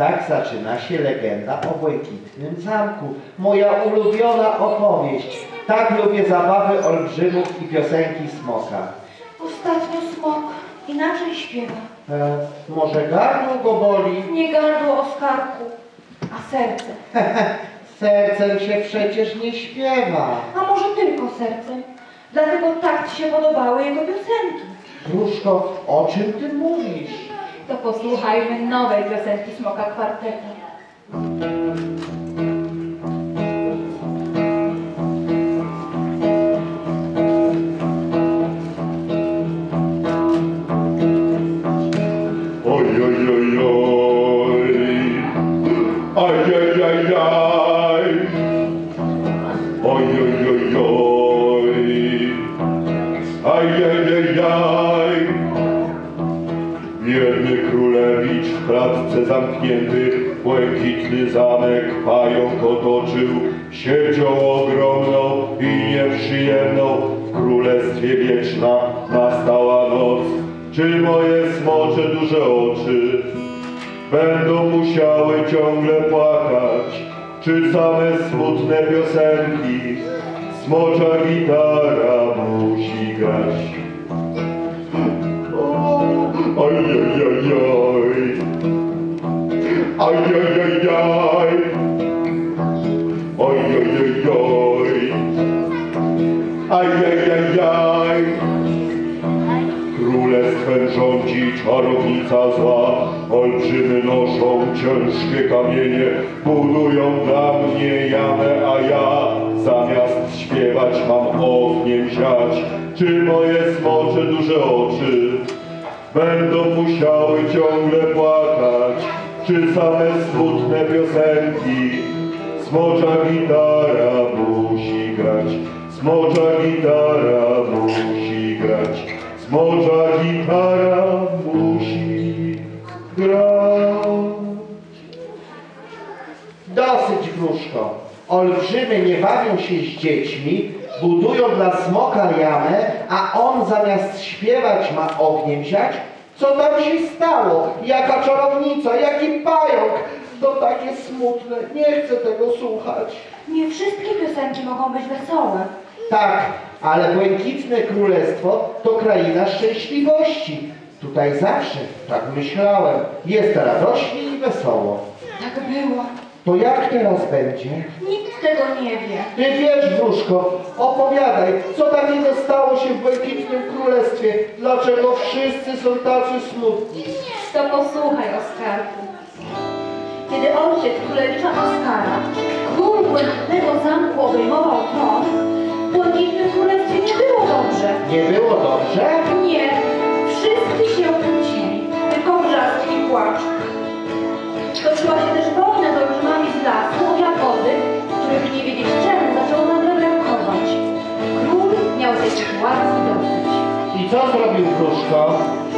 Tak zaczyna się legenda o Błękitnym Zamku. Moja ulubiona opowieść. Tak lubię zabawy olbrzymów i piosenki smoka. Ostatnio smok inaczej śpiewa. E, może gardło go boli? Nie gardło o skarku, a serce. Sercem się przecież nie śpiewa. A może tylko sercem. Dlatego tak ci się podobały jego piosenki. Wróżko, o czym ty mówisz? to posłuchajmy nowej piosenki Smoka Kwartetu. Oj, oj, oj, oj, oj, oj, oj, oj, oj, oj, oj, oj, oj, oj, oj, oj, Wierny królewicz w klatce zamknięty, błękitny zamek pająk otoczył. Siedzią ogromną i nieprzyjemną, w królestwie wieczna nastała noc. Czy moje smocze duże oczy będą musiały ciągle płakać? Czy same smutne piosenki smocza gitara musi grać? Aj, aj, aj, aj. Królestwem rządzi czarownica zła. Olbrzymy noszą ciężkie kamienie. Budują dla mnie jamę, a ja zamiast śpiewać mam ogniem siać. Czy moje smocze duże oczy będą musiały ciągle płakać, czy same smutne piosenki. Smocza gitara musi grać, smocza gitara musi grać, smocza gitara musi grać. Dosyć, wróżko. Olbrzymy nie bawią się z dziećmi, budują dla smoka jamę, a on zamiast śpiewać ma ogniem siać? Co tam się stało? Jaka czarownica, jaki pająk? To takie smutne, nie chcę tego słuchać. Nie wszystkie piosenki mogą być wesołe. Tak, ale Błękitne Królestwo to kraina szczęśliwości. Tutaj zawsze, tak myślałem, jest radośnie i wesoło. Tak było. To jak teraz będzie? Nikt tego nie wie. Ty wiesz, wróżko, opowiadaj, co takiego stało się w Błękitnym Królestwie? Dlaczego wszyscy są tacy smutni? To posłuchaj, Oskarku. Kiedy ojciec królewicza Oskara, król błękitnego zamku obejmował tron, co zrobił Oskarze,